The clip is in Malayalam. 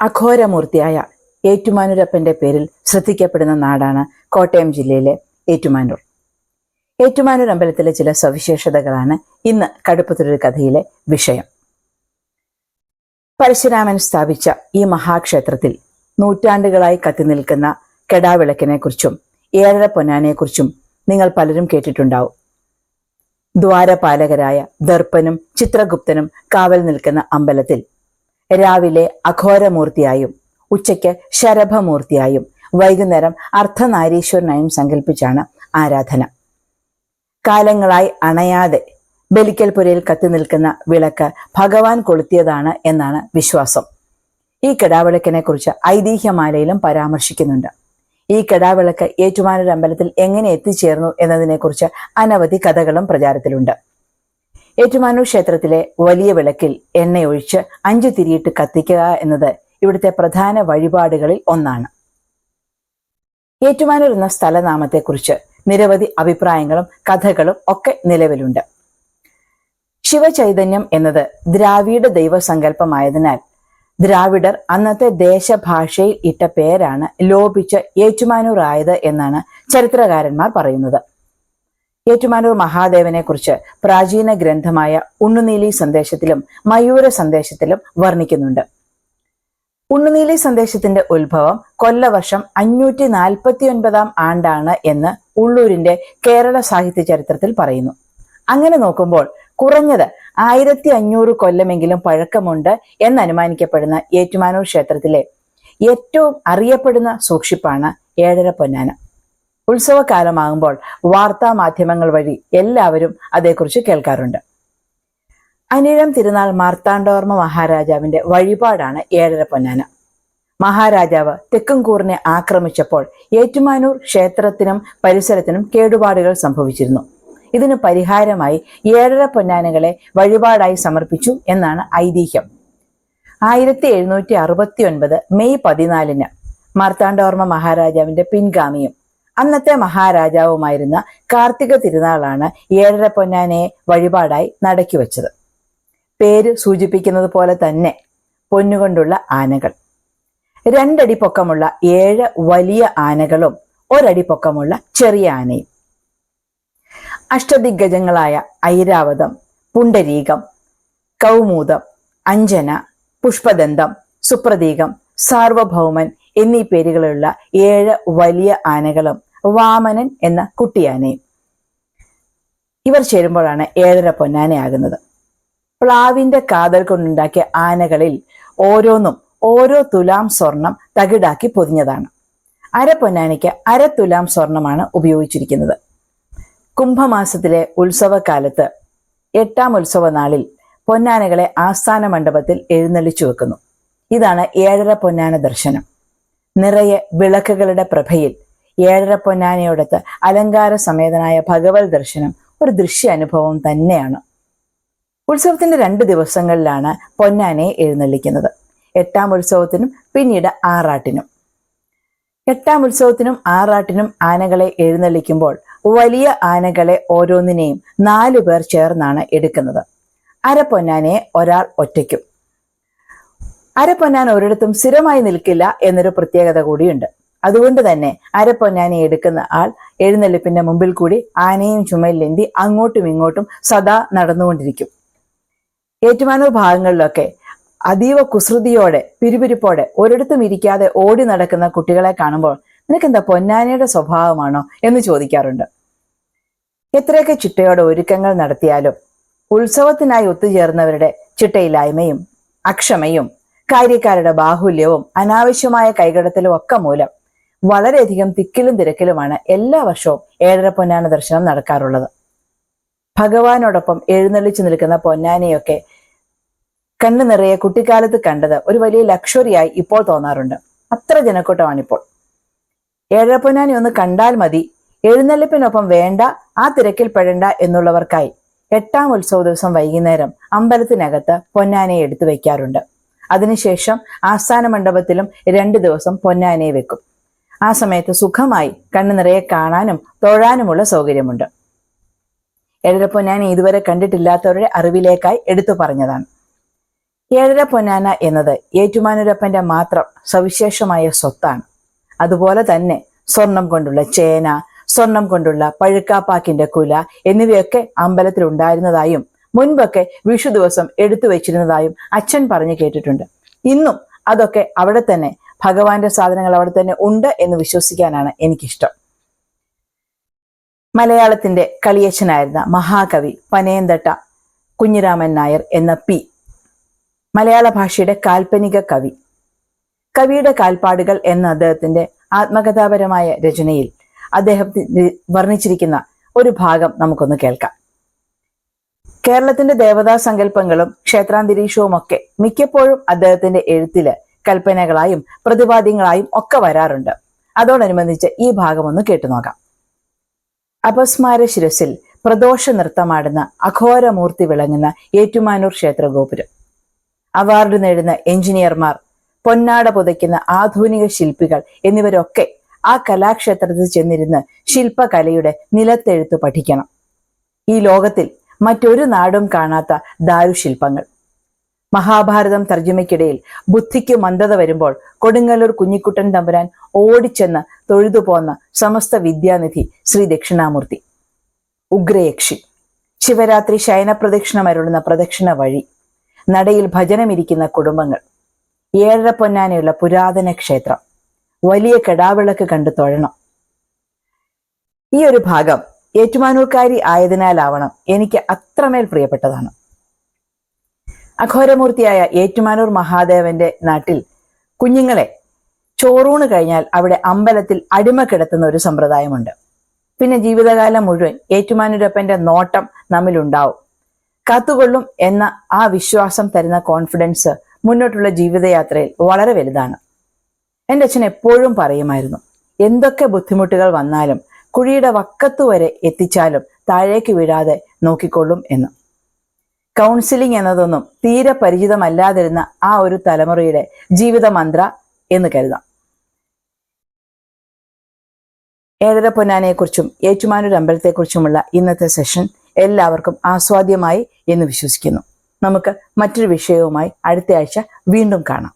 അഘോരമൂർത്തിയായ ഏറ്റുമാനൂരപ്പന്റെ പേരിൽ ശ്രദ്ധിക്കപ്പെടുന്ന നാടാണ് കോട്ടയം ജില്ലയിലെ ഏറ്റുമാനൂർ. ഏറ്റുമാനൂർ അമ്പലത്തിലെ ചില സവിശേഷതകളാണ് ഇന്ന് കടുപ്പത്തിലൊരു കഥയിലെ വിഷയം. പരശുരാമൻ സ്ഥാപിച്ച ഈ മഹാക്ഷേത്രത്തിൽ നൂറ്റാണ്ടുകളായി കത്തി നിൽക്കുന്ന കെടാവിളക്കിനെക്കുറിച്ചും ഏഴര പൊന്നാനെക്കുറിച്ചും നിങ്ങൾ പലരും കേട്ടിട്ടുണ്ടാവും. ദ്വാരപാലകരായ ദർപ്പനും ചിത്രഗുപ്തനും കാവൽ നിൽക്കുന്ന അമ്പലത്തിൽ രാവിലെ അഘോരമൂർത്തിയായും ഉച്ചയ്ക്ക് ശരഭമൂർത്തിയായും വൈകുന്നേരം അർദ്ധനാരീശ്വരനായും സങ്കല്പിച്ചാണ് ആരാധന. കാലങ്ങളായി അണയാതെ ബലിക്കൽപുരയിൽ കത്തി നിൽക്കുന്ന വിളക്ക് ഭഗവാൻ കൊളുത്തിയതാണ് എന്നാണ് വിശ്വാസം. ഈ കിടാവിളക്കിനെ കുറിച്ച് ഐതിഹ്യമാലയിലും പരാമർശിക്കുന്നുണ്ട്. ഈ കിടാവിളക്ക് ഏറ്റുമാനൂർ അമ്പലത്തിൽ എങ്ങനെ എത്തിച്ചേർന്നു എന്നതിനെക്കുറിച്ച് അനവധി കഥകളും പ്രചാരത്തിലുണ്ട്. ഏറ്റുമാനൂർ ക്ഷേത്രത്തിലെ വലിയ വിളക്കിൽ എണ്ണയൊഴിച്ച് അഞ്ചു തിരിയിട്ട് കത്തിക്കുക എന്നത് ഇവിടുത്തെ പ്രധാന വഴിപാടുകളിൽ ഒന്നാണ്. ഏറ്റുമാനൂർ എന്ന സ്ഥലനാമത്തെക്കുറിച്ച് നിരവധി അഭിപ്രായങ്ങളും കഥകളും ഒക്കെ നിലവിലുണ്ട്. ശിവചൈതന്യം എന്നത് ദ്രാവിഡ ദൈവസങ്കല്പമായതിനാൽ ദ്രാവിഡർ അന്നത്തെ ദേശഭാഷയിൽ ഇട്ട പേരാണ് ലോപിച്ച് ഏറ്റുമാനൂർ ആയത് എന്നാണ് ചരിത്രകാരന്മാർ പറയുന്നത്. ഏറ്റുമാനൂർ മഹാദേവനെ കുറിച്ച് പ്രാചീന ഗ്രന്ഥമായ ഉണ്ണുനീലി സന്ദേശത്തിലും മയൂര സന്ദേശത്തിലും വർണിക്കുന്നുണ്ട്. ഉണ്ണുനീലി സന്ദേശത്തിന്റെ ഉത്ഭവം കൊല്ലവർഷം അഞ്ഞൂറ്റി നാൽപ്പത്തി ഒൻപതാം ആണ്ടാണ് എന്ന് ഉള്ളൂരിന്റെ കേരള സാഹിത്യ ചരിത്രത്തിൽ പറയുന്നു. അങ്ങനെ നോക്കുമ്പോൾ കുറഞ്ഞത് ആയിരത്തി അഞ്ഞൂറ് കൊല്ലമെങ്കിലും പഴക്കമുണ്ട് എന്ന് അനുമാനിക്കപ്പെടുന്ന ഏറ്റുമാനൂർ ക്ഷേത്രത്തിലെ ഏറ്റവും അറിയപ്പെടുന്ന സൂക്ഷിപ്പാണ് ഏഴര പൊന്നാന. ഉത്സവകാലമാകുമ്പോൾ വാർത്താ മാധ്യമങ്ങൾ വഴി എല്ലാവരും അതേക്കുറിച്ച് കേൾക്കാറുണ്ട്. അനിഴം തിരുനാൾ മാർത്താണ്ഡവർമ്മ മഹാരാജാവിന്റെ വഴിപാടാണ് ഏഴര പൊന്നാന. മഹാരാജാവ് തെക്കുംകൂറിനെ ആക്രമിച്ചപ്പോൾ ഏറ്റുമാനൂർ ക്ഷേത്രത്തിനും പരിസരത്തിനും കേടുപാടുകൾ സംഭവിച്ചിരുന്നു. ഇതിന് പരിഹാരമായി ഏഴര പൊന്നാനകളെ വഴിപാടായി സമർപ്പിച്ചു എന്നാണ് ഐതിഹ്യം. ആയിരത്തി എഴുന്നൂറ്റി അറുപത്തി ഒൻപത് മെയ് പതിനാലിന് മാർത്താണ്ഡവർമ്മ മഹാരാജാവിന്റെ പിൻഗാമിയും അന്നത്തെ മഹാരാജാവുമായിരുന്ന കാർത്തിക തിരുനാളാണ് ഏഴര പൊന്നാനെ വഴിപാടായി നടക്കി വച്ചത്. പേര് സൂചിപ്പിക്കുന്നത് പോലെ തന്നെ പൊന്നുകൊണ്ടുള്ള ആനകൾ. രണ്ടടി പൊക്കമുള്ള ഏഴ് വലിയ ആനകളും ഒരടി പൊക്കമുള്ള ചെറിയ ആനയും. അഷ്ടദിഗ്ഗജങ്ങളായ ഐരാവതം പുണ്ടരീകം കൗമൂതം അഞ്ജന പുഷ്പദന്തം സുപ്രതീകം സാർവഭൗമൻ എന്നീ പേരുകളുള്ള ഏഴ് വലിയ ആനകളും വാമനൻ എന്ന കുട്ടിയാനയും ഇവർ ചേരുമ്പോഴാണ് ഏഴര പൊന്നാനയാകുന്നത്. പ്ലാവിന്റെ കാതൽ കൊണ്ടുണ്ടാക്കിയ ആനകളിൽ ഓരോന്നും ഓരോ തുലാം സ്വർണം തകിടാക്കി പൊതിഞ്ഞതാണ്. അര പൊന്നാനയ്ക്ക് അര തുലാം സ്വർണമാണ് ഉപയോഗിച്ചിരിക്കുന്നത്. കുംഭമാസത്തിലെ ഉത്സവകാലത്ത് എട്ടാം ഉത്സവ നാളിൽ പൊന്നാനകളെ ആസ്ഥാന മണ്ഡപത്തിൽ എഴുന്നള്ളിച്ചു വെക്കുന്നു. ഇതാണ് ഏഴര പൊന്നാന ദർശനം. നിറയെ വിളക്കുകളുടെ പ്രഭയിൽ ഏഴര പൊന്നാനയോടത്ത് അലങ്കാര സമേതനായ ഭഗവത് ദർശനം ഒരു ദൃശ്യ അനുഭവം തന്നെയാണ്. ഉത്സവത്തിന്റെ രണ്ട് ദിവസങ്ങളിലാണ് പൊന്നാനയെ എഴുന്നള്ളിക്കുന്നത്. എട്ടാം ഉത്സവത്തിനും പിന്നീട് ആറാട്ടിനും. എട്ടാം ഉത്സവത്തിനും ആറാട്ടിനും ആനകളെ എഴുന്നള്ളിക്കുമ്പോൾ വലിയ ആനകളെ ഓരോന്നിനെയും നാലു പേർ ചേർന്നാണ് എടുക്കുന്നത്. അരപ്പൊന്നാനയെ ഒരാൾ ഒറ്റയ്ക്കും. അരപ്പൊന്നാൻ ഒരിടത്തും സ്ഥിരമായി നിൽക്കില്ല എന്നൊരു പ്രത്യേകത കൂടിയുണ്ട്. അതുകൊണ്ട് തന്നെ അരപ്പൊന്നാനെ എടുക്കുന്ന ആൾ എഴുന്നള്ളിപ്പിന്റെ മുമ്പിൽ കൂടി ആനയും ചുമലിലേന്തി അങ്ങോട്ടും ഇങ്ങോട്ടും സദാ നടന്നുകൊണ്ടിരിക്കും. ഏറ്റുമാനൂർ ഭാഗങ്ങളിലൊക്കെ അതീവ കുസൃതിയോടെ പിരിപിരിപ്പോടെ ഒരിടത്തും ഇരിക്കാതെ ഓടി നടക്കുന്ന കുട്ടികളെ കാണുമ്പോൾ നിനക്കെന്താ പൊന്നാനയുടെ സ്വഭാവമാണോ എന്ന് ചോദിക്കാറുണ്ട്. എത്രയൊക്കെ ചിട്ടയോടെ ഒരുക്കങ്ങൾ നടത്തിയാലും ഉത്സവത്തിനായി ഒത്തുചേർന്നവരുടെ ചിട്ടയില്ലായ്മയും അക്ഷമയും കാര്യക്കാരുടെ ബാഹുല്യവും അനാവശ്യമായ കൈകടത്തലും ഒക്കെ മൂലം വളരെയധികം തിക്കിലും തിരക്കിലുമാണ് എല്ലാ വർഷവും ഏഴര പൊന്നാന ദർശനം നടക്കാറുള്ളത്. ഭഗവാനോടൊപ്പം എഴുന്നള്ളിച്ചു നിൽക്കുന്ന പൊന്നാനയൊക്കെ കണ്ണു നിറയെ കുട്ടിക്കാലത്ത് കണ്ടത് ഒരു വലിയ ലക്ഷറിയായി ഇപ്പോൾ തോന്നാറുണ്ട്. അത്ര ജനക്കൂട്ടമാണിപ്പോൾ. ഏഴര പൊന്നാനി ഒന്ന് കണ്ടാൽ മതി. എഴുന്നള്ളിപ്പിനൊപ്പം വേണ്ട ആ തിരക്കിൽ പെടണ്ട എന്നുള്ളവർക്കായി എട്ടാം ഉത്സവ ദിവസം വൈകുന്നേരം അമ്പലത്തിനകത്ത് പൊന്നാനയെ എടുത്തു വയ്ക്കാറുണ്ട്. അതിനുശേഷം ആസ്ഥാന മണ്ഡപത്തിലും രണ്ടു ദിവസം പൊന്നാനയെ വെക്കും. ആ സമയത്ത് സുഖമായി കണ്ണു നിറയെ കാണാനും തൊഴാനുമുള്ള സൗകര്യമുണ്ട്. ഏഴര ഞാൻ ഇതുവരെ കണ്ടിട്ടില്ലാത്തവരുടെ അറിവിലേക്കായി എടുത്തു പറഞ്ഞതാണ്. ഏഴര പൊന്നാന എന്നത് ഏറ്റുമാനൂരപ്പന്റെ മാത്രം സവിശേഷമായ സ്വത്താണ്. അതുപോലെ തന്നെ സ്വർണം കൊണ്ടുള്ള ചേന സ്വർണം കൊണ്ടുള്ള പഴുക്കാപ്പാക്കിന്റെ കുല എന്നിവയൊക്കെ അമ്പലത്തിൽ ഉണ്ടായിരുന്നതായും മുൻപൊക്കെ വിഷു ദിവസം എടുത്തു വെച്ചിരുന്നതായും അച്ഛൻ പറഞ്ഞു കേട്ടിട്ടുണ്ട്. ഇന്നും അതൊക്കെ അവിടെ തന്നെ ഭഗവാന്റെ സാധനങ്ങൾ അവിടെ തന്നെ ഉണ്ട് എന്ന് വിശ്വസിക്കാനാണ് എനിക്കിഷ്ടം. മലയാളത്തിന്റെ കളിയച്ഛനായിരുന്ന മഹാകവി പനയന്തട്ട കുഞ്ഞിരാമൻ നായർ എന്ന പി. മലയാള ഭാഷയുടെ കാൽപ്പനിക കവി. കവിയുടെ കാൽപ്പാടുകൾ എന്ന അദ്ദേഹത്തിന്റെ ആത്മകഥാപരമായ രചനയിൽ അദ്ദേഹം വർണിച്ചിരിക്കുന്ന ഒരു ഭാഗം നമുക്കൊന്ന് കേൾക്കാം. കേരളത്തിന്റെ ദേവതാ സങ്കല്പങ്ങളും ക്ഷേത്രാന്തരീക്ഷവും ഒക്കെ മിക്കപ്പോഴും അദ്ദേഹത്തിന്റെ എഴുത്തിൽ കൽപ്പനകളായും പ്രതിപാദ്യങ്ങളായും ഒക്കെ വരാറുണ്ട്. അതോടനുബന്ധിച്ച് ഈ ഭാഗം ഒന്ന് കേട്ടുനോക്കാം അപസ്മാര ശിരസിൽ പ്രദോഷ നൃത്തമാടുന്ന അഘോരമൂർത്തി വിളങ്ങുന്ന ഏറ്റുമാനൂർ ക്ഷേത്ര ഗോപുരം അവാർഡ് നേടുന്ന എഞ്ചിനീയർമാർ പൊന്നാട പുതയ്ക്കുന്ന ആധുനിക ശില്പികൾ എന്നിവരൊക്കെ ആ കലാക്ഷേത്രത്തിൽ ചെന്നിരുന്ന് ശില്പകലയുടെ നിലത്തെഴുത്ത് പഠിക്കണം. ഈ ലോകത്തിൽ മറ്റൊരു നാടും കാണാത്ത ദാരുശില്പങ്ങൾ. മഹാഭാരതം തർജമയ്ക്കിടയിൽ ബുദ്ധിക്ക് മന്ദത വരുമ്പോൾ കൊടുങ്ങല്ലൂർ കുഞ്ഞിക്കുട്ടൻ തമ്പുരാൻ ഓടിച്ചെന്ന് തൊഴുതുപോന്ന സമസ്ത വിദ്യാനിധി ശ്രീ ദക്ഷിണാമൂർത്തി. ഉഗ്രയക്ഷി. ശിവരാത്രി ശയനപ്രദക്ഷിണമരുളുന്ന പ്രദക്ഷിണ വഴി. നടയിൽ ഭജനമിരിക്കുന്ന കുടുംബങ്ങൾ. ഏഴര പൊന്നാനയുള്ള പുരാതന ക്ഷേത്രം. വലിയ കെടാവിളക്ക് കണ്ടു തൊഴണം. ഈ ഒരു ഭാഗം ഏറ്റുമാനൂർക്കാരി ആയതിനാലാവണം എനിക്ക് അത്രമേൽ പ്രിയപ്പെട്ടതാണ്. അഘോരമൂർത്തിയായ ഏറ്റുമാനൂർ മഹാദേവന്റെ നാട്ടിൽ കുഞ്ഞുങ്ങളെ ചോറൂണ് കഴിഞ്ഞാൽ അവിടെ അമ്പലത്തിൽ അടിമ കിടത്തുന്ന ഒരു സമ്പ്രദായമുണ്ട്. പിന്നെ ജീവിതകാലം മുഴുവൻ ഏറ്റുമാനൂരപ്പന്റെ നോട്ടം നമ്മിലുണ്ടാവും. കാത്തുകൊള്ളും എന്ന ആ വിശ്വാസം തരുന്ന കോൺഫിഡൻസ് മുന്നോട്ടുള്ള ജീവിതയാത്രയിൽ വളരെ വലുതാണ്. എന്റെ അച്ഛൻ എപ്പോഴും പറയുമായിരുന്നു എന്തൊക്കെ ബുദ്ധിമുട്ടുകൾ വന്നാലും കുഴിയുടെ വക്കത്തു വരെ എത്തിച്ചാലും താഴേക്ക് വീഴാതെ നോക്കിക്കൊള്ളും എന്ന്. കൗൺസിലിംഗ് എന്നതൊന്നും തീരെ പരിചിതമല്ലാതിരുന്ന ആ ഒരു തലമുറയുടെ ജീവിത മന്ത്ര എന്ന് കരുതാം. ഏഴര പൊന്നാനെക്കുറിച്ചും ഏറ്റുമാനൂർ അമ്പലത്തെക്കുറിച്ചുമുള്ള ഇന്നത്തെ സെഷൻ എല്ലാവർക്കും ആസ്വാദ്യമായി എന്ന് വിശ്വസിക്കുന്നു. നമുക്ക് മറ്റൊരു വിഷയവുമായി അടുത്ത ആഴ്ച വീണ്ടും കാണാം.